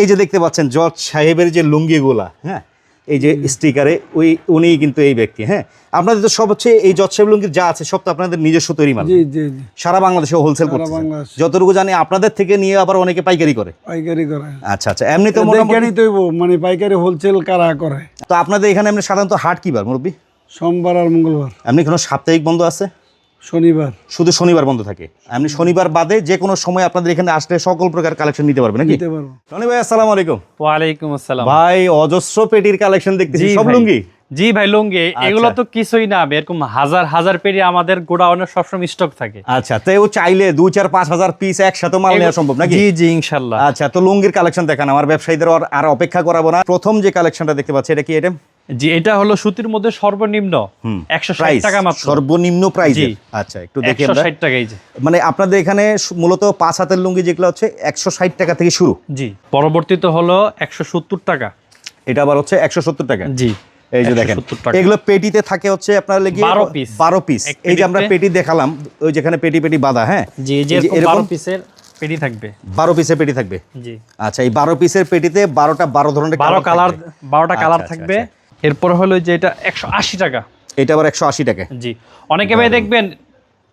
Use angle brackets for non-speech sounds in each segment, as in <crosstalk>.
এই যে দেখতে পাচ্ছেন জজ সাহেবের যে লুঙ্গিগুলা হ্যাঁ এই যে স্টিকারে ওই উনি কিন্তু এই ব্যক্তি হ্যাঁ। আপনাদের তো সব হচ্ছে এই জজ সাহেব লুঙ্গির যা আছে সব তো আপনাদের নিজস্ব তৈরি মাল। সারা বাংলাদেশে হোলসেল করতে যতটুকু জানি আপনাদের থেকে নিয়ে আবার অনেকে পাইকারি করে। পাইকারি করে। আচ্ছা আচ্ছা এমনি তো দেখেনি তৈব মানে পাইকারি হোলসেল কারা করে? তো আপনাদের এখানে এমনি সাধারণত হাট কি বার মুরব্বী? সোমবার আর মঙ্গলবার। এমনি কোনো সাপ্তাহিক বন্ধ আছে? শনিবার। শুধু শনিবার বন্ধ থাকে। এমনি শনিবার বাদে যে কোনো সময় আপনাদের এখানে আসলে সকল প্রকার কালেকশন নিতে পারবেন নাকি? নিতে পারব। রনি ভাই আসসালামু আলাইকুম। ওয়া আলাইকুম আসসালাম। ভাই অজস্র পেটির কালেকশন দেখতেছি। সব। লুঙ্গি? জি ভাই লুঙ্গি এগুলো তো কিছুই না এরকম হাজার হাজার পেরি আমাদের গোডাউনে সবসময় স্টক থাকে। আচ্ছা তো ও চাইলে দুই চার পাঁচ হাজার পিস একসাথে মাল নেওয়া সম্ভব নাকি? জি জি ইনশাল্লাহ। আচ্ছা তো লুঙ্গির কালেকশন দেখান আমার ব্যবসায়ীদের আর- অপেক্ষা করাবো না। প্রথম যে কালেকশনটা দেখতে পাচ্ছি এটা কি এটা জি এটা হলো সুতির মধ্যে সর্বনিম্ন একশো ষাট টাকা মাত্র। সর্বনিম্ন প্রাইস আচ্ছা একটু দেখি একশো আমরা। ষাট টাকা এই যে। মানে আপনাদের এখানে মূলত পাঁচ হাতের লুঙ্গি যেগুলো হচ্ছে একশো ষাট টাকা থেকে শুরু। জি পরবর্তীতে হলো একশো সত্তর টাকা। এটা আবার হচ্ছে একশো সত্তর টাকা। জি। এই যে দেখেন এগুলো পেটিতে থাকে হচ্ছে আপনার লেগে 12 পিস বারো পিস এই যে আমরা পেটি দেখালাম ওই যেখানে পেটি পেটি বাঁধা হ্যাঁ? জি এরকম পিসের পেটি থাকবে। বারো পিসের পেটি থাকবে? জি। আচ্ছা এই বারো পিসের পেটিতে বারোটা বারো ধরনের বারো কালার। বারোটা কালার আচ্ছা, থাকবে। এরপর হলো যে এটা একশো আশি টাকা। এটা আবার একশো আশি টাকা। জি। অনেকে ভাই দেখবেন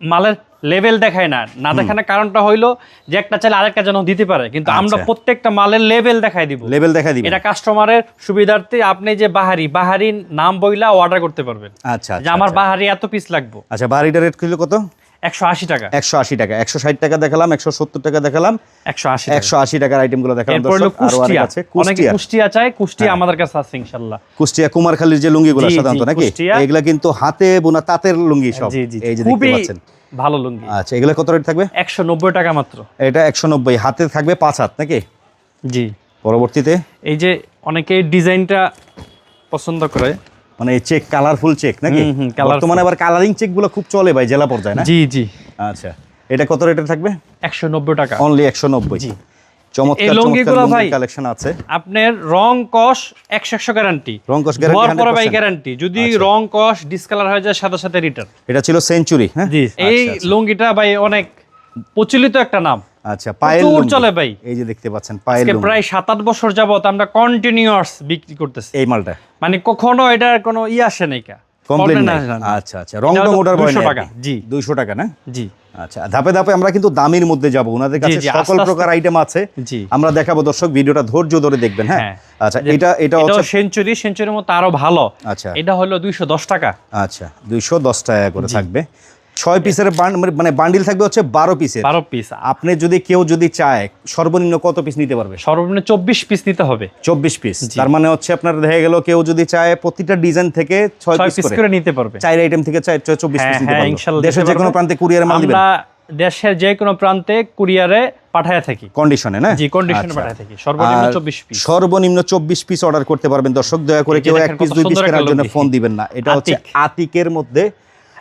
মালের লেভেল দেখায় না। না দেখানোর কারণটা হইল যে একটা চাইলে আরেকটা যেন দিতে পারে। কিন্তু আমরা আচ্ছা। প্রত্যেকটা মালের লেভেল দেখাই দিব। লেভেল দেখাই দিব এটা কাস্টমারের সুবিধার্থে আপনি যে বাহারি বাহারি নাম বইলা অর্ডার করতে পারবেন। আচ্ছা যে আচ্ছা আমার আচ্ছা। বাহারি এত পিস লাগবে। আচ্ছা বাহারিটা রেট কিলো কত? একশো আশি টাকা। একশো আশি টাকা। একশো ষাট টাকা দেখালাম একশো সত্তর টাকা দেখালাম একশো আশি একশো আশি টাকার আইটেমগুলো দেখালাম। দর্শক আরও আছে। অনেকে কুষ্টিয়া কুষ্টিয়া কুষ্টিয়া আমাদের কাছে আছে ইনশাল্লাহ। কুষ্টিয়া কুমারখালীর যে লুঙ্গিগুলো জি, জি, সাধারণত নাকি এগুলা কিন্তু হাতে বোনা তাঁতের লুঙ্গি সব। এই যে দেখতে খুবই পাচ্ছেন। ভালো লুঙ্গি। আচ্ছা এগুলো কত রেট থাকবে? একশো নব্বই টাকা মাত্র। এটা একশো নব্বই। হাতে থাকবে পাঁচ হাত নাকি? জি। পরবর্তীতে? এই যে অনেকে ডিজাইনটা পছন্দ করে মানে চেক কালারফুল চেক নাকি। বর্তমানে আবার কালারিং চেকগুলো খুব চলে ভাই জেলা পর্যায়ে না? জি জি। আচ্ছা এটা কত রেটে থাকবে? একশো নব্বই টাকা। অনলি একশো নব্বই। জি। চমৎকার ভাই- কালেকশন আছে। আপনার রং কস একশো একশো গ্যারান্টি রং কস guarantee পরে ভাই গ্যারান্টি যদি আচ্ছা। রং কস ডিসকালার হয়ে যায় সাথে সাথে রিটার্ন এটা ছিল সেঞ্চুরি হ্যাঁ? জি এই আচ্ছা, আচ্ছা। লুঙ্গিটা ভাই অনেক প্রচলিত একটা নাম। আচ্ছা পায়েল লুঙ্গি। চলে ভাই। এই যে দেখতে পাচ্ছেন পায়েল লুঙ্গি। প্রায় সাত আট বছর যাবত আমরা কন্টিনিউয়াস বিক্রি করতেছি। এই মালটা। মানে কখনো এটার কোনো ই আসে নাই কা। কমপ্লেন। আচ্ছা আচ্ছা। রং হলো ওটার ভয় 200 টাকা, জি। দুইশো টাকা না? জি। আচ্ছা ধাপে ধাপে আমরা কিন্তু দামির মধ্যে যাব। ওনাদের কাছে সকল প্রকার আইটেম আছে। আমরা দেখাবো দর্শক ভিডিওটা ধৈর্য ধরে দেখবেন হ্যাঁ? হ্যাঁ। আচ্ছা এটা এটা হচ্ছে সেঞ্চুরি সেঞ্চুরির মতো আরও ভালো। আচ্ছা। এটা হলো দুইশো দশ টাকা। আচ্ছা দুইশো দশ টাকা করে থাকবে। ছয় পিসের মানে বান্ডিল থাকবে হচ্ছে বারো পিসের। বারো পিস। আপনি যদি কেউ যদি চায় সর্বনিম্ন কত পিস নিতে পারবে? সর্বনিম্ন চব্বিশ পিস নিতে হবে। চব্বিশ পিস। তার মানে হচ্ছে আপনার দেখা গেল কেউ যদি চায় প্রতিটা ডিজাইন থেকে ছয় পিস পিস করে। নিতে পারবে। চার আইটেম থেকে চব্বিশ পিস হ্যাঁ নিতে হ্যাঁ পারবে। দেশের যে কোনো প্রান্তে কুরিয়ার মাল দিবেন। দেশের যে কোনো প্রান্তে কুরিয়ারে পাঠায় থাকি। কন্ডিশনে না? জি কন্ডিশনে আচ্ছা। পাঠায় থাকি। সর্বনিম্ন আর চব্বিশ পিস। সর্বনিম্ন চব্বিশ পিস অর্ডার করতে পারবেন। দর্শক দয়া করে কেউ এক পিস দুই পিস কেনার জন্য ফোন দিবেন না। এটা হচ্ছে আতিকের মধ্যে।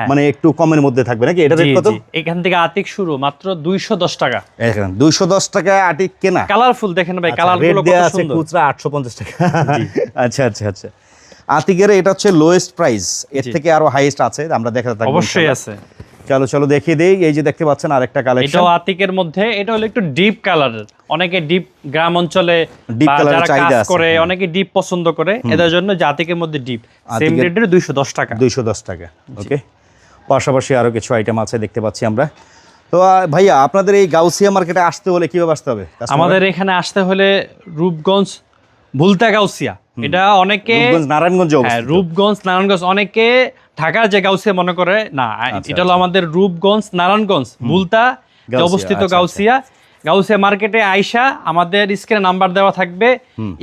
মানে একটু কমের মধ্যে থাকবে নাকি? এটা রেট কত এখান থেকে আতিক শুরু মাত্র দুইশো দশ টাকা। এখানে দুইশো দশ টাকা আটিক কেনা। কালারফুল দেখেন ভাই কালারগুলো কত আছে সুন্দর। খুচরা আটশো পঞ্চাশ টাকা। <laughs> আচ্ছা আচ্ছা আচ্ছা। আতিকের এটা হচ্ছে লোয়েস্ট প্রাইস এর থেকে আরও হাইয়েস্ট আছে আমরা দেখাতে থাকব অবশ্যই আছে। চলো চলো দেখিয়ে দেই। এই যে দেখতে পাচ্ছেন আরেকটা কালেকশন এটাও আতিকের মধ্যে এটা হলো একটু ডিপ কালার অনেকে ডিপ গ্রাম অঞ্চলে ডিপ কালার চাহিদা আছে, করে অনেকে ডিপ পছন্দ করে। এদের জন্য যে আতিকের মধ্যে ডিপ সেম রেটের দুইশো দশ টাকা। দুইশো দশ টাকা। ওকে পাশাপাশি আরও কিছু আইটেম আছে দেখতে পাচ্ছি আমরা। তো ভাইয়া আপনাদের এই গাউসিয়া মার্কেটে আসতে হলে কীভাবে আসতে হবে? আমাদের এখানে আসতে হলে রূপগঞ্জ ভুলতা গাউসিয়া। এটা অনেকে নারায়ণগঞ্জ হ্যাঁ রূপগঞ্জ নারায়ণগঞ্জ অনেকে ঢাকার যে গাউসিয়া মনে করে না আচ্ছা, এটা হলো আমাদের রূপগঞ্জ নারায়ণগঞ্জ ভুলতা অবস্থিত আচ্ছা, গাউসিয়া। গাউসিয়া মার্কেটে আইসা আমাদের স্ক্রিনে নাম্বার দেওয়া থাকবে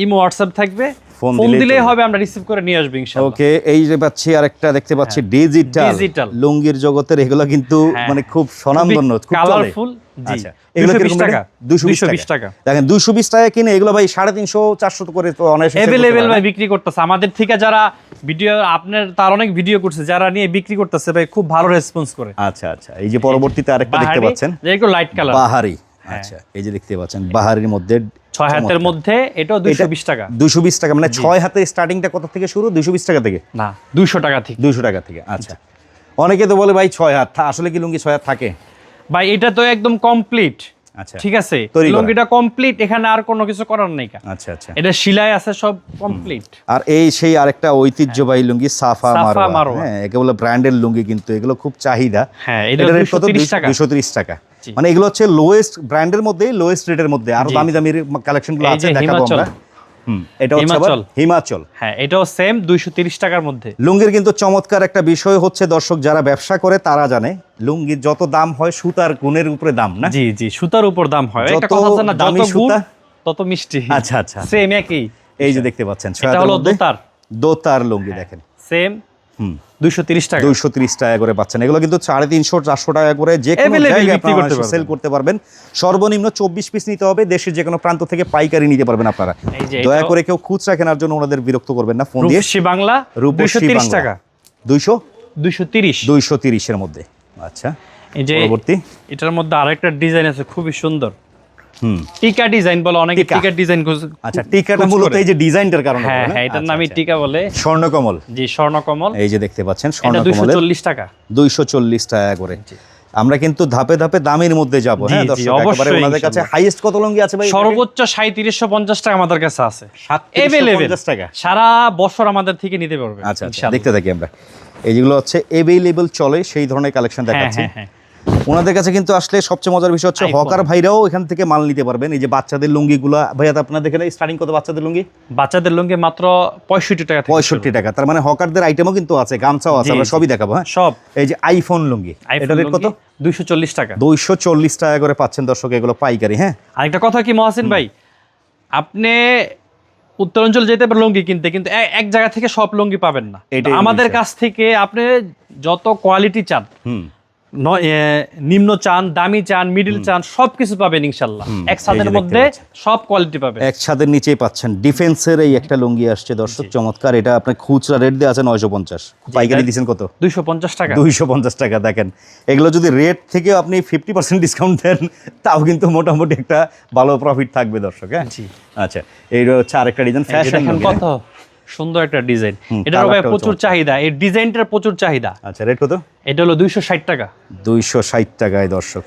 ইমো হোয়াটসঅ্যাপ থাকবে। ফোন দিলেই হবে আমরা রিসিভ করে নিয়ে আসব ইনশাআল্লাহ। ওকে এই যে পাচ্ছি আরেকটা দেখতে পাচ্ছি ডিজিটাল Digital। লুঙ্গির জগতের এগুলো কিন্তু হ্যাঁ। মানে খুব স্বনামধন্য খুব কালারফুল জি। আচ্ছা এগুলো 220 কীরকম টাকা 220 টাকা। দেখেন দুশো বিশ টাকা কিনে এগুলো ভাই সাড়ে তিনশো চারশো করে তো এভেলেবেল পারে ভাই বিক্রি করতেছে। আমাদের থেকে যারা ভিডিও আপনার তার অনেক ভিডিও করছে যারা নিয়ে বিক্রি করতেছে ভাই খুব ভালো রেসপন্স করে। আচ্ছা আচ্ছা এই যে পরবর্তীতে আরেকটা দেখতে পাচ্ছেন? যে একটু লাইট কালার বাহারি আচ্ছা এই যে দেখতে পাচ্ছেন বাহারির মধ্যে ছয় হাতের মধ্যে এটাও দুইশো বিশ টাকা। দুশো বিশ টাকা মানে ছয় হাতে স্টার্টিংটা কত থেকে শুরু? দুশো বিশ টাকা থেকে? না দুইশো টাকা থেকে। দুশো টাকা থেকে আচ্ছা। অনেকে তো বলে ভাই ছয় হাত আসলে কি লুঙ্গি ছয় হাত থাকে? ভাই এটা তো একদম কমপ্লিট আচ্ছা। ঠিক আছে? লুঙ্গিটা কমপ্লিট এখানে আর কোনো কিছু করার নেই আচ্ছা আচ্ছা। এটা শিলায় আছে সব কমপ্লিট আর এই সেই আরেকটা ঐতিহ্যবাহী লুঙ্গি সাফা মারোয়া। হ্যাঁ একে বলে ব্র্যান্ডের লুঙ্গি কিন্তু এগুলো খুব চাহিদা। হ্যাঁ, এটা এটার 230 টাকা। দুশো তিরিশ টাকা। জি। মানে এগুলো হচ্ছে লোয়েস্ট ব্র্যান্ডের মধ্যে লোয়েস্ট রেটের মধ্যে। আরও দামি দামি কালেকশনগুলো আছে দেখাবো আমরা। হুম এটা হচ্ছে হিমাচল। হ্যাঁ এটাও সেম দুইশো তিরিশ টাকার মধ্যে। লুঙ্গির কিন্তু চমৎকার একটা বিষয় হচ্ছে দর্শক যারা ব্যবসা করে তারা জানে লুঙ্গির যত দাম হয় সুতার গুণের উপরে দাম না? জি জি সুতার উপর দাম হয়। একটা কথা আছে না দামি যত সুতা, তত মিষ্টি। আচ্ছা, আচ্ছা। সেম একই। এই যে দেখতে পাচ্ছেন এটা হলো দোতার। দোতার লুঙ্গি দেখেন। সেম দুইশো তিরিশ টাকা। দুইশো তিরিশ টাকা করে পাচ্ছেন। এগুলো কিন্তু সাড়ে তিনশো চারশো টাকা করে যে কোনো। সেল করতে পারবেন। সর্বনিম্ন চব্বিশ পিস নিতে হবে। দেশের যে কোনো প্রান্ত থেকে পাইকারি নিতে পারবেন আপনারা। দয়া করে কেউ খুচরা কেনার জন্য ওনাদের বিরক্ত করবেন না ফোন দিয়ে। বাংলা দুইশো রূপসী তিরিশ টাকা। দুইশো? দুইশো তিরিশ। দুইশো তিরিশের মধ্যে। আচ্ছা এই যে পরবর্তী। এটার মধ্যে আরেকটা ডিজাইন আছে খুবই সুন্দর। টিকা ডিজাইন বলে অনেকে টিকা। ডিজাইন আচ্ছা টিকাটা মূলত এই যে ডিজাইনটার কারণে হ্যাঁ? হ্যাঁ এটার আচ্ছা, নামই আচ্ছা। টিকা বলে। স্বর্ণকমল। জি স্বর্ণকমল। এই যে দেখতে পাচ্ছেন দুইশো চল্লিশ টাকা। দুইশো চল্লিশ টাকা করে। আমরা কিন্তু ধাপে ধাপে দামের মধ্যে যাব হ্যাঁ দর্শক একেবারে ওনাদের কাছে হাইয়েস্ট কত লুঙ্গি আছে ভাই সর্বোচ্চ সাঁত্রিশশো পঞ্চাশ টাকা আমাদের কাছে আছে। 3750 টাকা? সারা বছর আমাদের থেকে নিতে পারবে আচ্ছা আচ্ছা দেখতে থাকি আমরা। এই যেগুলো হচ্ছে এভেলেবল চলে সেই ধরনের কালেকশন হ্যাঁ দেখাচ্ছি। হ্যাঁ হ্যাঁ। ওনাদের কাছে কিন্তু আসলে সবচেয়ে মজার বিষয় হচ্ছে হকার ভাইরাও এখান থেকে মাল নিতে পারবেন। এই যে বাচ্চাদের লুঙ্গিগুলো ভাইয়া আপনার দেখে স্টার্টিং কত বাচ্চাদের লুঙ্গি? বাচ্চাদের লুঙ্গি মাত্র পঁয়ষট্টি টাকা পঁয়ষট্টি টাকা তার মানে হকারদের আইটেমও কিন্তু আছে গামছাও আছে আমরা সবই দেখাবো হ্যাঁ? সব। এই যে আইফোন লুঙ্গি এটা রেট কত? দুইশো চল্লিশ টাকা। দুইশো চল্লিশ টাকা করে পাচ্ছেন দর্শক এগুলো পাইকারি হ্যাঁ? আরেকটা কথা কি মহাসিন ভাই? আপনি উত্তরাঞ্চল যেতে পারেন লুঙ্গি কিনতে কিন্তু এক জায়গা থেকে সব লুঙ্গি পাবেন না। আমাদের কাছ থেকে আপনি যত কোয়ালিটি চান নিম্ন চান দামি চান মিডিল চান সব কিছু পাবেন ইনশাল্লাহ। এক ছাদের মধ্যে সব কোয়ালিটি পাবেন। এক ছাদের নিচেই পাচ্ছেন। ডিফেন্সের এই একটা লুঙ্গি আসছে দর্শক চমৎকার। এটা আপনার খুচরা রেট দিয়ে আছে নয়শো পঞ্চাশ। পাইকারি দিচ্ছেন কত? দুইশো পঞ্চাশ টাকা। দুইশো পঞ্চাশ টাকা দেখেন। এগুলো যদি রেট থেকে আপনি ফিফটি পার্সেন্ট ডিসকাউন্ট দেন তাও কিন্তু মোটামুটি একটা ভালো প্রফিট থাকবে দর্শক হ্যাঁ। আচ্ছা এই হচ্ছে আরেকটা ডিজাইন ফ্যাশন কত? সুন্দর একটা ডিজাইন। এটারও ভাই প্রচুর চাহিদা। এই ডিজাইনটার প্রচুর চাহিদা। আচ্ছা রেট কত? এটা হলো দুইশো ষাট টাকা। দুইশো ষাট টাকায় দর্শক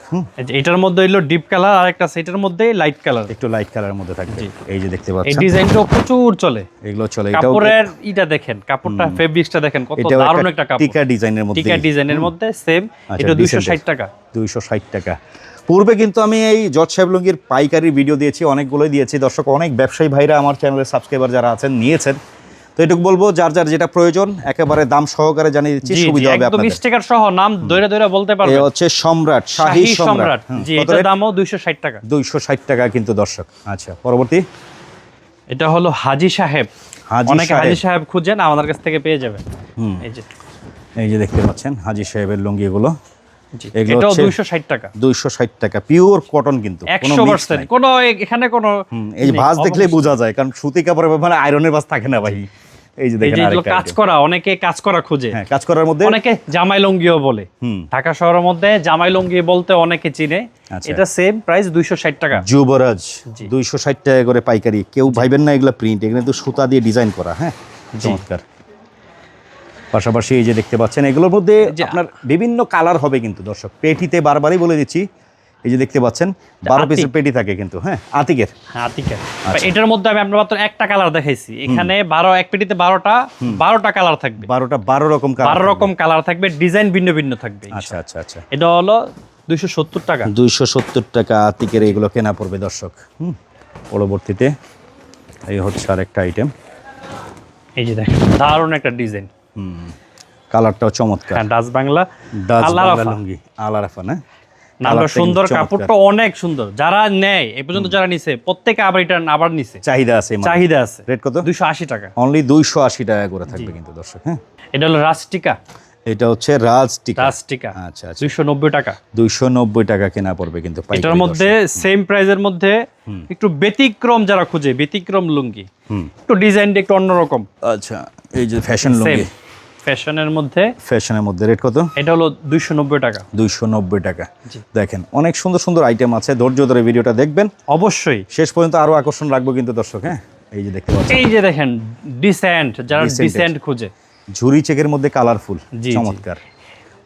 এটার মধ্যে হলো ডিপ কালার আর একটা সেটার মধ্যে লাইট কালার। একটু লাইট কালারের মধ্যে থাকবে। এই যে দেখতে পাচ্ছেন এই পাচ্ছেন। ডিজাইনটাও প্রচুর চলে। এগুলো চলে এটাও কাপড়ের ইটা দেখেন কাপড়টা ফেব্রিক্সটা দেখেন কত দারুণ একটা কাপড়। টিকা ডিজাইনের মধ্যে। টিকা ডিজাইনের মধ্যে সেম আচ্ছা, এটা দুইশো ষাট টাকা। দুইশো ষাট টাকা। পূর্বে কিন্তু আমি এই জজ সাহেব লুঙ্গির পাইকারি ভিডিও দিয়েছি অনেকগুলোই দিয়েছি। দর্শক অনেক ব্যবসায়ী ভাইরা আমার চ্যানেলের সাবস্ক্রাইবার যারা আছেন নিয়েছেন। তো এটুকু বলব যার যার যেটা প্রয়োজন একেবারে দাম সহকারে জানিয়ে দিচ্ছি সুবিধা হবে একদম আপনাদের। স্টিকার সহ নাম ধরে ধরে বলতে পারবেন। হচ্ছে সম্রাট শাহী সম্রাট। জি এটার দামও দুইশো ষাট টাকা। দুইশো ষাট টাকা কিন্তু দর্শক। আচ্ছা পরবর্তী। এটা হলো হাজি সাহেব। হাজী অনেকে হাজি সাহেব। খুঁজেন আমাদের কাছ থেকে পেয়ে যাবেন। হুম। এই যে। এই যে দেখতে পাচ্ছেন হাজি সাহেবের লুঙ্গি এগুলো জি এগুলো এটাও হচ্ছে- দুইশো ষাট টাকা। দুইশো ষাট টাকা পিওর কটন কিন্তু কোনো একশো mix পার্সেন্ট নাই। কোনো এখানে কোনো এই ভাঁজ দেখলে অবশ্যই। বোঝা যায় কারণ সুতি কাপড়ের ব্যাপারে আয়রনের ভাঁজ থাকে না ভাই। এই যে দেখেন আরেকটা কাজ করা অনেকে কাজ করা খুঁজে। হ্যাঁ কাজ করার মধ্যে অনেকে জামাই লুঙ্গিও বলে। ঢাকা শহরের মধ্যে জামাই লুঙ্গি বলতে অনেকে চিনে। আচ্ছা। এটা সেম প্রাইস দুইশো ষাট টাকা। যুবরাজ জি। দুইশো ষাট টাকা করে পাইকারি। কেউ ভাইবেন না এগুলো প্রিন্ট এগুলো কিন্তু সুতা দিয়ে ডিজাইন করা হ্যাঁ? চমৎকার। পাশাপাশি এই যে দেখতে পাচ্ছেন এগুলোর মধ্যে আপনার বিভিন্ন কালার হবে কিন্তু দর্শক। পেটিতে বারবারই বলে দিচ্ছি এই যে দেখতে পাচ্ছেন বারো। পিসের পেটি থাকে কিন্তু হ্যাঁ আতিকের। হ্যাঁ আতিকা আচ্ছা। এটার মধ্যে আমি আপনার মাত্র একটা কালার দেখাইছি। এখানে বারো এক পেটিতে বারোটা বারোটা কালার থাকবে। বারোটা বারো রকম বারো রকম কালার থাকবে ডিজাইন ভিন্ন ভিন্ন থাকবে আচ্ছা আচ্ছা আচ্ছা। এটা হলো দুইশো সত্তর টাকা। দুইশো সত্তর টাকা আতিকের এগুলো কেনা পড়বে দর্শক। হুম পরবর্তীতে এই হচ্ছে আরেকটা আইটেম এই যে দেখেন দারুণ একটা ডিজাইন হুম কালারটাও চমৎকার। হ্যাঁ ডাচ বাংলা ডাচ বাংলা লুঙ্গি আলা রাফা না? নামটা সুন্দর কাপড়টা অনেক সুন্দর। যারা নেয় এই পর্যন্ত যারা নিছে প্রত্যেকে আবার এটা আবার নিছে। চাহিদা আছে চাহিদা আছে। রেট কত? দুইশো আশি টাকা। অনলি দুইশো আশি টাকা করে থাকবে কিন্তু দর্শক হ্যাঁ? এটা হলো রাস্টিকা এটা হচ্ছে রাজ টিকা আচ্ছা আচ্ছা। দুইশো নব্বই টাকা। দুইশো নব্বই টাকা কেনা পড়বে কিন্তু এটার মধ্যে সেম প্রাইজের মধ্যে একটু ব্যতিক্রম যারা খুঁজে ব্যতিক্রম লুঙ্গি। একটু ডিজাইনটা একটু অন্যরকম। আচ্ছা এই যে ফ্যাশন লুঙ্গি। ফ্যাশনের মধ্যে? ফ্যাশনের মধ্যে। রেট কত? এটা হলো দুইশো নব্বই টাকা। দুইশো নব্বই টাকা। দেখেন অনেক সুন্দর সুন্দর আইটেম আছে। ধৈর্য ধরে ভিডিওটা দেখবেন। অবশ্যই। শেষ পর্যন্ত আরও আকর্ষণ রাখব কিন্তু দর্শক হ্যাঁ? এই যে দেখতে পাচ্ছেন। এই যে দেখেন ডিসেন্ট যারা ডিসেন্ট খুঁজে। ঝুরি চেকের মধ্যে কালারফুল। চমৎকার।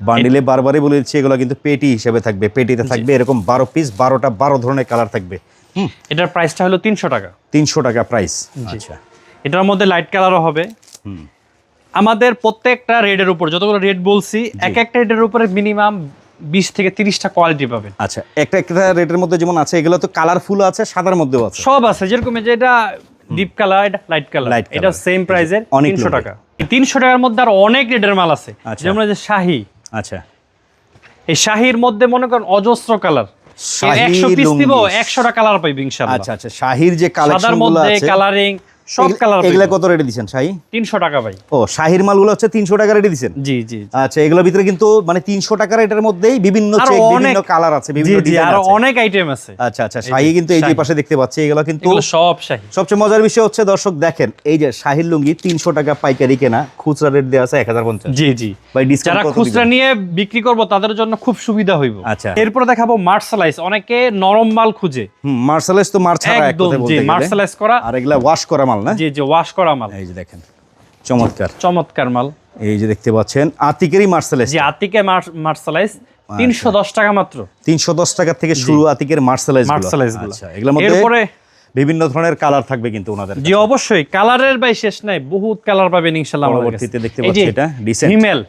বান্ডিলে বারবারই বলে দিচ্ছি এগুলো কিন্তু পেটি হিসেবে থাকবে। পেটিতে থাকবে এরকম বারো পিস বারোটা বারো ধরনের কালার থাকবে। হুম? এটার প্রাইসটা হলো তিনশো টাকা। তিনশো টাকা প্রাইস আচ্ছা। এটার মধ্যে লাইট কালারও হবে। হুম। আমাদের প্রত্যেকটা রেডের উপর যতগুলো রেড বলছি এক একটা রেডের উপরে মিনিমাম বিশ থেকে তিরিশটা কোয়ালিটি পাবেন। আচ্ছা একটা একটা রেটের মধ্যে যেমন আছে এগুলো তো কালারফুল আছে সাদার মধ্যেও আছে? সব আছে যেরকম এই যে এটা ডিপ কালার এটা লাইট কালার এটা সেম প্রাইসের অনেক তিনশো টাকা। তিনশো টাকার মধ্যে আর অনেক রেডের মাল আছে। আচ্ছা। যেমন এই যে শাহি। আচ্ছা। এই শাহির মধ্যে মনে করেন অজস্র কালার একশো পিস দিব। একশোটা কালার পাইবে ইনশাল্লাহ আচ্ছা আচ্ছা শাহির যে কালার মধ্যে কালারিং সব কালার এগুলা কত রেটে দিচ্ছেন শাহি? তিনশো টাকা ভাই। ও শাহির মালগুলো হচ্ছে তিনশো টাকা রেটে দিচ্ছেন জি জি আচ্ছা এগুলোর ভিতরে কিন্তু মানে তিনশো টাকার এটার মধ্যেই বিভিন্ন চেক বিভিন্ন কালার আছে বিভিন্ন ডিজাইন আরও আছে। অনেক আইটেম আছে। আচ্ছা আচ্ছা শাহি কিন্তু এই যে পাশে দেখতে পাচ্ছি এগুলো কিন্তু সব শাহি। সবচেয়ে মজার বিষয় হচ্ছে দর্শক দেখেন এই যে শাহির লুঙ্গি তিনশো টাকা পাইকারি কেনা খুচরা রেট দেওয়া আছে এক হাজার পঞ্চাশ। জি জি। ভাই ডিসকাউন্ট যারা খুচরা নিয়ে বিক্রি করব তাদের জন্য খুব সুবিধা হইব। আচ্ছা। এরপর দেখাবো মার্শালাইজ অনেকে নরম মাল খুঁজে। হুম মার্শালাইজ তো মার ছাড়া এক বলতে গেলে। করা। আর এগুলা ওয়াশ করা মাল না? জি জি ওয়াশ করা মাল। এই যে দেখেন চমৎকার। চমৎকার মাল। এই যে দেখতে পাচ্ছেন আতিকেরই মার্শালাইজ জি আতিকে তিনশো দশ টাকা মাত্র। তিনশো দশ টাকা থেকে শুরু আতিকেরগুলো। আচ্ছা এগুলোর মধ্যে এরপরে বিভিন্ন ধরনের কালার থাকবে কিন্তু ওনাদের জি অবশ্যই। কালারের বাই শেষ নাই বহুত কালার পাবেন ইনশাআল্লাহ পরবর্তীতে দেখতে পাচ্ছি এটা decent। হিমেল।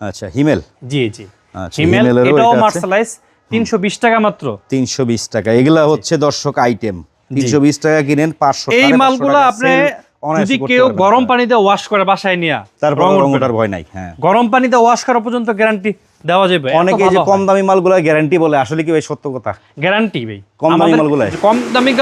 আচ্ছা হিমেল। জি জি। আচ্ছা, হিমেল এটাও। তিনশো বিশ টাকা মাত্র। তিনশো বিশ টাকা। এগুলা হচ্ছে দর্শক আইটেম তিনশো বিশ টাকা কিনেন পাঁচশো এই মালগুলো আপনি যদি কেউ গরম পানিতে ওয়াশ করে বাসায় নিয়ে তারপর রং। ওঠার ভয় নাই হ্যাঁ। গরম পানিতে ওয়াশ করা পর্যন্ত গ্যারান্টি দেওয়া যাবে। অনেকে যে কম দামি মালগুলো গ্যারান্টি বলে আসলে কি ভাই সত্য কথা? গ্যারান্টি ভাই। কম দামি মালগুলাই? কম দামি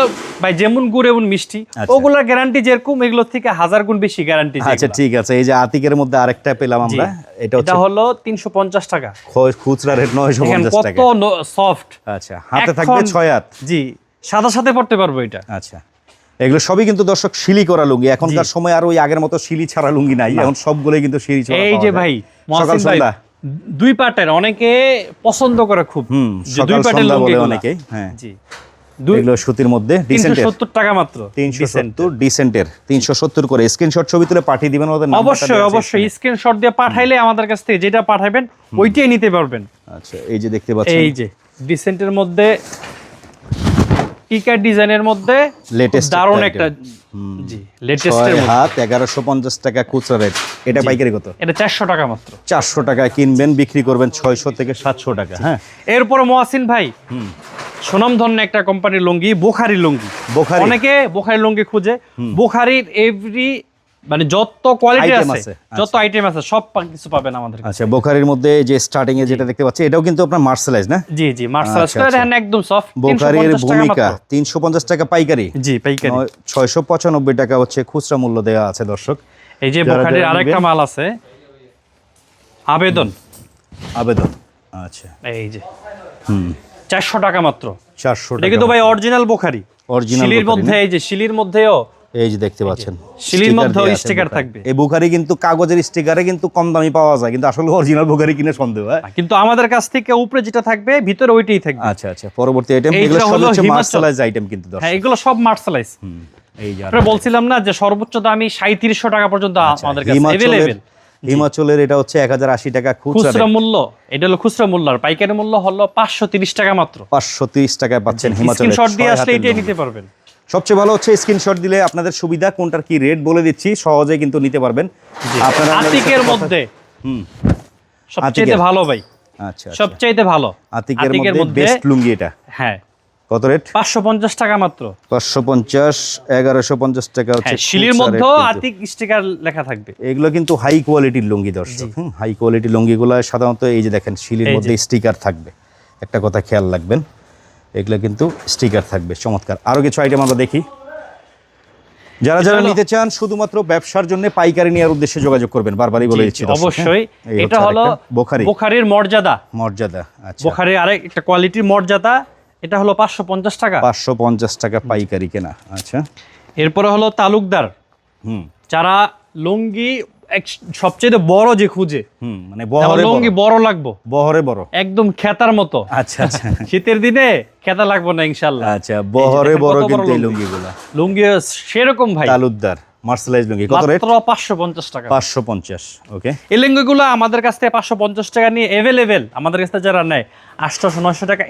ভাই যেমন গুড় এবং মিষ্টি। আচ্ছা। ওগুলোর গ্যারান্টি যেরকম এগুলোর থেকে হাজার গুণ বেশি গ্যারান্টি আচ্ছা ঠিক আছে। এই যে আতিকের মধ্যে আরেকটা পেলাম আমরা এটা হচ্ছে এটা হলো তিনশো পঞ্চাশ টাকা। খ- খুচরা রেট নয়শো দেখেন পঞ্চাশ কত সফট আচ্ছা হাতে থাকবে ছয় হাত। জি। সাদা সাথে পড়তে পারব এটা। আচ্ছা। এগুলো সবই কিন্তু দর্শক শিলি করা লুঙ্গি। এখনকার সময় আর ওই আগের মতো শিলি ছাড়া লুঙ্গি নাই। এখন সবগুলোই কিন্তু শিলি ছাড়া এই যে ভাই সকাল সন্ধ্যা। দুই পাটের অনেকে পছন্দ করে খুব। হুম দুই পাটের লুঙ্গি বলে অনেকেই হ্যাঁ। জি। এগুলো সুতির মধ্যে ডিসেন্টের সত্তর টাকা মাত্র। তিনশো Decent। সত্তর ডিসেন্টের তিনশো সত্তর করে স্ক্রিনশট ছবি তুলে পাঠিয়ে দিবেন ওদের অবশ্যই স্ক্রিনশট দিয়ে পাঠাইলে আমাদের কাছ থেকে যেটা পাঠাবেন ওইটাই নিতে পারবেন। আচ্ছা এই যে দেখতে পাচ্ছেন। এই যে ডিসেন্টের মধ্যে টিকার ডিজাইনের মধ্যে লেটেস্ট দারুণ একটা জি লেটেস্টের হাত এগারোশো পঞ্চাশ টাকা খুচরা রেট এটা পাইকারি কত? এটা চারশো টাকা মাত্র। চারশো টাকা কিনবেন বিক্রি করবেন ছয়শো থেকে সাতশো টাকা হ্যাঁ। এরপর মোয়াসিন ভাই সুনামধন্য একটা কোম্পানির লুঙ্গি বোখারি লুঙ্গি। বোখারি? অনেকে বোখারি লুঙ্গি খুঁজে। বোখারির এভরি মানে যত কোয়ালিটি আছে আছে, যত আইটেম আছে সব কিছু পাবেন আমাদের আচ্ছা বোখারির মধ্যে যে স্টার্টিং এ যেটা দেখতে পাচ্ছি এটাও কিন্তু আপনার মার্শালাইজ না? জি জি মার্শাল আচ্ছা, আচ্ছা। একদম সফট বোখারির ভূমিকা তিনশো পঞ্চাশ টাকা পাইকারি। জি পাইকারি। ছয়শো পঁচানব্বই টাকা হচ্ছে খুচরা মূল্য দেওয়া আছে দর্শক। এই যে বোখারির আরেকটা মাল আছে আবেদন। আবেদন আচ্ছা। এই যে। হুম। চারশো টাকা মাত্র। চারশো এটা টাকা কিন্তু ভাই অরিজিনাল বোখারি। Original শিলির মধ্যে এই যে শিলির মধ্যেও এই যে দেখতে পাচ্ছেন। Sticker মধ্যেও বোখারি। থাকবে। এই বুখারি কিন্তু কাগজের স্টিকারে কিন্তু কম দামি পাওয়া যায় কিন্তু আসলে অরিজিনাল বুখারি কিনে সন্দেহ হয়? কিন্তু আমাদের কাছ থেকে উপরে যেটা থাকবে ভিতরে ওইটাই থাকবে। আচ্ছা আচ্ছা পরবর্তী আইটেম এগুলো সব হচ্ছে হিমাচল। মার্শালাইজ আইটেম কিন্তু দর্শক। হ্যাঁ এগুলো সব মার্শালাইজ হুম, এই যে আমরা বলছিলাম না যে সর্বোচ্চ দামি সাঁত্রিশশো টাকা পর্যন্ত আমাদের কাছে আচ্ছা, হিমাচলের এটা হচ্ছে এক হাজার আশি টাকা খুচরা মূল্য এটা হলো খুচরা মূল্য আর পাইকারি মূল্য হলো পাঁচশো তিরিশ টাকা মাত্র। পাঁচশো তিরিশ টাকায় পাচ্ছেন হিমাচলের স্ক্রিনশট দিয়ে আসলে এটাই নিতে পারবেন। সবচেয়ে ভালো হচ্ছে স্ক্রিনশট দিলে আপনাদের সুবিধা কোনটার কি রেট বলে দিচ্ছি সহজে কিন্তু নিতে পারবেন। আপনারা আতিকের মধ্যে। হুম। আতিকের। ভালো ভাই। আচ্ছা আচ্ছা। সবচাইতে ভালো। আতিকের মধ্যে বেস্ট লুঙ্গি এটা। হ্যাঁ। কত রেট পাঁচশো পঞ্চাশ টাকা মাত্র। পাঁচশো পঞ্চাশ এগারোশো পঞ্চাশ টাকা হচ্ছে হ্যাঁ শিলির মধ্যে আতিক স্টিকার লেখা থাকবে। এগুলো কিন্তু হাই কোয়ালিটির লুঙ্গি দর্শক। হুম হাই কোয়ালিটির লুঙ্গিগুলো সাধারণত এই যে দেখেন শিলির মধ্যে স্টিকার থাকবে। একটা কথা খেয়াল রাখবেন। এগুলো কিন্তু স্টিকার থাকবে চমৎকার। আরও কিছু আইটেম আমরা দেখি। যারা যারা নিতে চান শুধুমাত্র ব্যবসার জন্য পাইকারি নেওয়ার উদ্দেশ্যে যোগাযোগ করবেন বারবারই বলে দিচ্ছি অবশ্যই? এটা হলো বোখারি। বোখারির মর্যাদা। মর্যাদা আচ্ছা। বোখারির আরেক একটা কোয়ালিটির মর্যাদা এটা হলো পাঁচশো পঞ্চাশ টাকা। পাঁচশো পঞ্চাশ টাকা পাইকারি কেনা আচ্ছা। এরপরে হলো তালুকদার। হুম। যারা লুঙ্গি সবচেয়ে বড় যে খুঁজে। মানে বহরে লুঙ্গি বড়। লাগবো। বহরে বড়। একদম খেতার মতো। আচ্ছা আচ্ছা। <laughs> শীতের দিনে খেতা লাগবো না ইনশাল্লাহ। আচ্ছা বহরে বড় কিন্তু এই লুঙ্গি। গুলা লুঙ্গি সেরকম ভাই। তালুকদার। মার্সেলাইজ লুঙ্গি। কত রেট? মাত্র পাঁচশো পঞ্চাশ টাকা। পাঁচশো পঞ্চাশ ওকে। এই লেঙ্গুগুলো আমাদের কাছ থেকে পাঁচশো পঞ্চাশ টাকা নিয়ে আমাদের কাছে যারা নেয় টাকা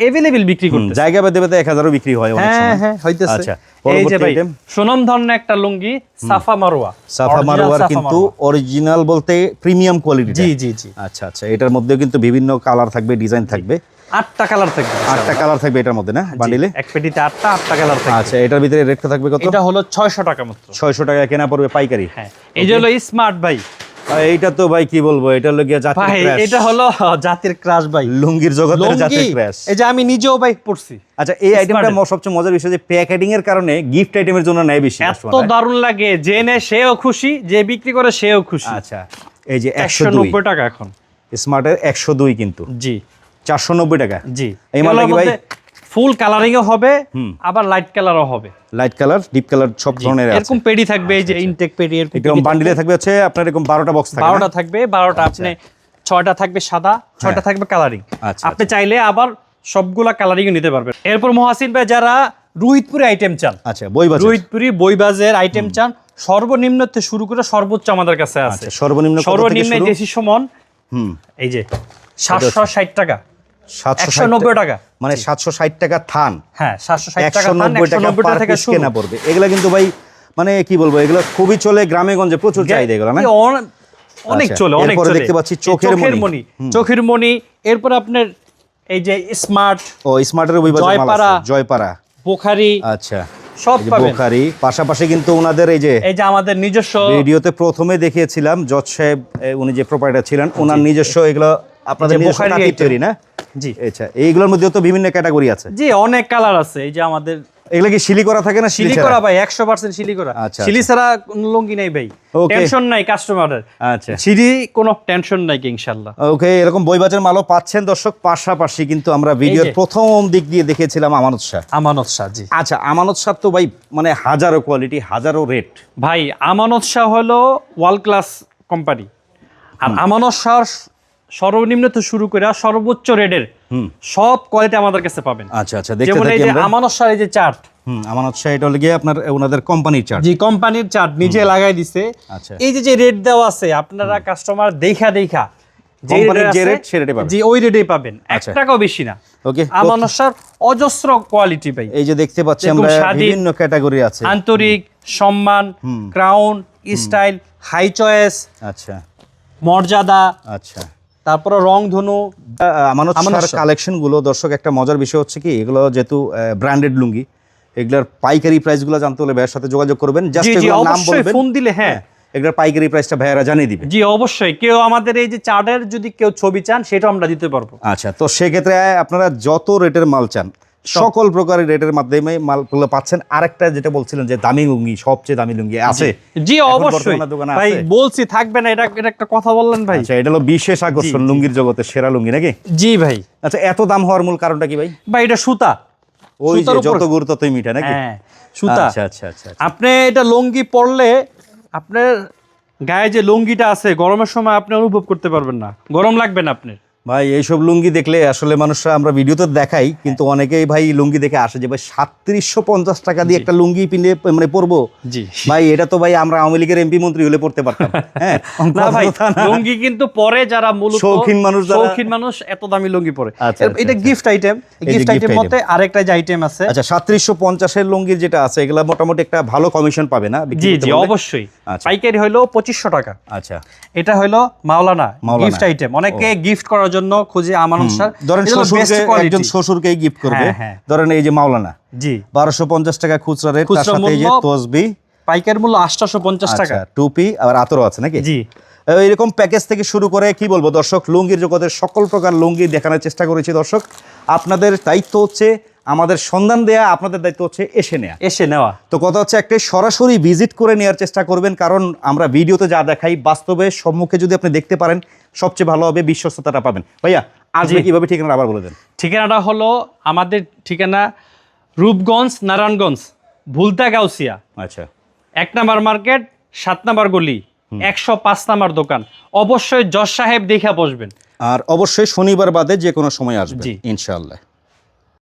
বিক্রি করতে জায়গা বেঁধে বেঁধে এক হাজারও বিক্রি হয় অনেক হ্যাঁ সময়। হ্যাঁ হইতেছে। আচ্ছা এই যে ভাই? সুনম ধরনের একটা লুঙ্গি সাফা মারোয়া। সাফা মারোয়ার কিন্তু অরিজিনাল বলতে প্রিমিয়াম কোয়ালিটি জি জি জি। আচ্ছা আচ্ছা এটার মধ্যেও কিন্তু বিভিন্ন কালার থাকবে ডিজাইন থাকবে। আটটা কালার থাকবে আটটা কালার থাকবে এটার মধ্যে না? বান্ডিলে? এক পেটিতে আটটা আটটা কালার থাকবে। আচ্ছা এটার ভিতরে রেটটা থাকবে কত? এটা হলো ছয়শো টাকা মাত্র। ছয়শো টাকা কেনা পড়বে পাইকারি? হ্যাঁ এই যে হলো স্মার্ট ভাই। এইটা তো ভাই কি বলব এটা হলো গিয়া জাতীয় ভাই এটা হলো জাতির ক্রাশ ভাই। লুঙ্গির জগতের জাতীয় ক্র্যাশ এই যে আমি নিজেও ভাই পড়ছি আচ্ছা এই আইটেমটা। সবচেয়ে মজার বিষয় যে প্যাকেটিং এর কারণে গিফট আইটেমের জন্য নেয় বেশি এত। দারুণ লাগে যে নে সেও খুশি যে বিক্রি করে সেও খুশি। আচ্ছা এই যে একশো একশো দুই নব্বই টাকা এখন। স্মার্টের একশো দুই কিন্তু। জি। চারশো নব্বই টাকা। জি। এই মালটা কি ভাই? ফুল কালারিংও হবে আবার লাইট কালারও হবে। লাইট কালার ডিপ কালার সব ধরনের আছে। এরকম পেডি থাকবে এই যে ইনটেক পেডি এরকম এরকম বান্ডিলে থাকবে। হচ্ছে আপনার এরকম বারোটা বক্স থাকবে বারোটা না? থাকবে বারোটা আপনি ছয়টা থাকবে সাদা ছয়টা থাকবে কালারিং আচ্ছা, আপনি চাইলে আবার সবগুলা কালারিংও নিতে পারবেন। এরপর মহাসিন ভাই যারা রুহিতপুরি আইটেম চান আচ্ছা বই বাজার। রুহিতপুরি বইবাজের আইটেম চান সর্বনিম্ন থেকে শুরু করে সর্বোচ্চ আমাদের কাছে আছে। আচ্ছা সর্বনিম্ন সর্বনিম্ন? দেশি সমন হুম। এই যে সাতশো ষাট টাকা। টাকা। মানে সাতশো ষাট টাকা থান। হ্যাঁ সাতশো ষাট টাকা একশো পান, নব্বই টাকা থেকে কেনা পড়বে। এগুলা কিন্তু ভাই মানে কি বলব এগুলো খুবই চলে গ্রামে গঞ্জে প্রচুর চাহিদা এগুলো না? অনেক আচ্ছা, চলে অনেক চলে। দেখতে পাচ্ছি চোখের মণি। চোখের মণি। এরপর আপনার এই যে স্মার্ট ও স্মার্টের জয়পাড়া। জয়পাড়া। বোখারি আচ্ছা। সব পাবেন। বোখারি পাশাপাশি কিন্তু ওনাদের এই যে এই যে আমাদের নিজস্ব ভিডিওতে প্রথমে দেখিয়েছিলাম জজ সাহেব উনি যে প্রোপাইটার ছিলেন ওনার নিজস্ব এগুলো আপনাদের বোখারি তৈরি না? জি। আচ্ছা এইগুলোর মধ্যেও তো বিভিন্ন ক্যাটাগরি আছে। জি অনেক কালার আছে এই যে আমাদের এগুলো কি শিলি করা থাকে না শিলি করা ভাই একশো পার্সেন্ট শিলি করা। আচ্ছা, শিলি ছাড়া কোনো লুঙ্গি নাই ভাই. টেনশন নাই কাস্টমারের আচ্ছা। শিলি কোনো টেনশন নাই কি ইনশাল্লাহ ওকে এরকম বইবাজার মালও পাচ্ছেন দর্শক পাশাপাশি কিন্তু আমরা ভিডিওর প্রথম দিক দিয়ে দেখেছিলাম আমানত শাহ। আমানত শাহ জি। আচ্ছা আমানত শাহ তো ভাই মানে হাজারো কোয়ালিটি হাজারো রেট ভাই আমানত শাহ হলো ওয়ার্ল্ড ক্লাস কোম্পানি আর আমানত শাহ সর্বনিম্ন তো শুরু করে সর্বোচ্চ রেটের সব কোয়ালিটি আমাদের কাছে পাবেন। আচ্ছা আচ্ছা দেখতে থাকি আমরা। আমানত এই যে চার্ট। হুম আমানত শাহ এটা হলো গিয়ে আপনার ওনাদের কোম্পানির চার্ট। জি কোম্পানির চার্ট নিজে লাগাই দিছে। আচ্ছা। এই যে যে রেট দেওয়া আছে আপনারা কাস্টমার দেখা দেখা। জি ওই রেটেই পাবেন। এক আচ্ছা। টাকাও বেশি না। ওকে আমানত শাহ অজস্র কোয়ালিটি ভাই। এই যে দেখতে পাচ্ছি আমরা বিভিন্ন ক্যাটাগরি আছে। আন্তরিক সম্মান ক্রাউন স্টাইল হাই চয়েস আচ্ছা। মর্যাদা আচ্ছা। তারপরে রংধনু আমানত আমার কালেকশনগুলো দর্শক একটা মজার বিষয় হচ্ছে কি এগুলো যেহেতু ব্র্যান্ডেড লুঙ্গি এগুলোর পাইকারি প্রাইসগুলো জানতে হলে ভাইয়ের সাথে যোগাযোগ করবেন। জাস্ট নাম বলবেন। ফোন দিলে হ্যাঁ। এগুলোর পাইকারি প্রাইসটা ভাইয়ারা জানিয়ে দিবে। জি অবশ্যই। কেউ আমাদের এই যে চার্টের যদি কেউ ছবি চান সেটাও আমরা দিতে পারব। আচ্ছা তো সেক্ষেত্রে আপনারা যত রেটের মাল চান সকল প্রকারের রেটের মাধ্যমে মালগুলো পাচ্ছেন। আরেকটা যেটা বলছিলেন যে দামি লুঙ্গি সবচেয়ে দামি লুঙ্গি আছে। জি অবশ্যই। ভাই বলছি থাকবে না এটা এটা একটা কথা বললেন ভাই। আচ্ছা এটা হলো বিশেষ আকর্ষণ লুঙ্গির জগতে সেরা লুঙ্গি নাকি? জি ভাই। আচ্ছা এত দাম হওয়ার মূল কারণটা কি ভাই? ভাই এটা সুতা। ওই যে যত গুরু ততই মিঠা নাকি? হ্যাঁ সুতা। আচ্ছা আচ্ছা আচ্ছা আচ্ছা। আপনি এটা লুঙ্গি পরলে আপনার গায়ে যে লুঙ্গিটা আছে গরমের সময় আপনি অনুভব করতে পারবেন না। গরম লাগবে না আপনার। ভাই এইসব লুঙ্গি দেখলে আসলে মানুষরা আমরা ভিডিওতে দেখাই কিন্তু অনেকেই ভাই লুঙ্গি দেখে আসে যে ভাই সাতত্রিশশো পঞ্চাশ টাকা দিয়ে একটা লুঙ্গি পিনে মানে পরবো? জি। ভাই এটা তো ভাই আমরা আওয়ামী লীগের এমপি মন্ত্রী হলে পড়তে পারতাম। <laughs> হ্যাঁ? না ভাই লুঙ্গি কিন্তু পরে যারা মূলত শৌখিন মানুষ শৌখিন মানুষ এত দামি লুঙ্গি পরে। আচ্ছা, আচ্ছা, এটা। Gift item gift item. মতে আরেকটা যে আইটেম আছে আচ্ছা সাতত্রিশশো পঞ্চাশের লুঙ্গির যেটা আছে এগুলা মোটামুটি একটা ভালো কমিশন পাবে না? জি জি অবশ্যই। পাইকারি হলো পঁচিশশো টাকা। আচ্ছা। এটা হলো মাওলানা। গিফট আইটেম অনেকে গিফট করার জন্য খুঁজে আমার অনুসার ধরেন শ্বশুরকে একজন শ্বশুরকেই গিফট করবে। হ্যাঁ, হ্যাঁ। ধরেন এই যে মাওলানা। জি। বারোশো পঞ্চাশ টাকা খুচরা রেট তার সাথে এই যে মূল্য তসবি। পাইকার মূল্য আটশোশো পঞ্চাশ টাকা। আচ্ছা টুপি আবার আতরও আছে নাকি? জি। এরকম প্যাকেজ থেকে শুরু করে কি বলব দর্শক লুঙ্গির জগতের সকল প্রকার লুঙ্গি দেখানোর চেষ্টা করেছি দর্শক। আপনাদের দায়িত্ব হচ্ছে আমাদের সন্ধান দেয়া আপনাদের দায়িত্ব হচ্ছে এসে নেওয়া এসে নেওয়া। তো কথা হচ্ছে একটা সরাসরি ভিজিট করে নেওয়ার চেষ্টা করবেন কারণ আমরা ভিডিওতে যা দেখাই বাস্তবে সম্মুখে যদি আপনি দেখতে পারেন সবচেয়ে ভালো হবে বিশ্বস্ততাটা পাবেন। ভাইয়া জি। কীভাবে ঠিকানা আবার বলে দেন? ঠিকানাটা হলো আমাদের ঠিকানা রূপগঞ্জ নারায়ণগঞ্জ ভুলতা গাউসিয়া। আচ্ছা। এক নাম্বার মার্কেট সাত নাম্বার গলি একশো পাঁচ নাম্বার দোকান। অবশ্যই জজ সাহেব দেখা বসবেন। আর অবশ্যই শনিবার বাদে যে কোনো সময় আসবে জি। ইনশাআল্লাহ।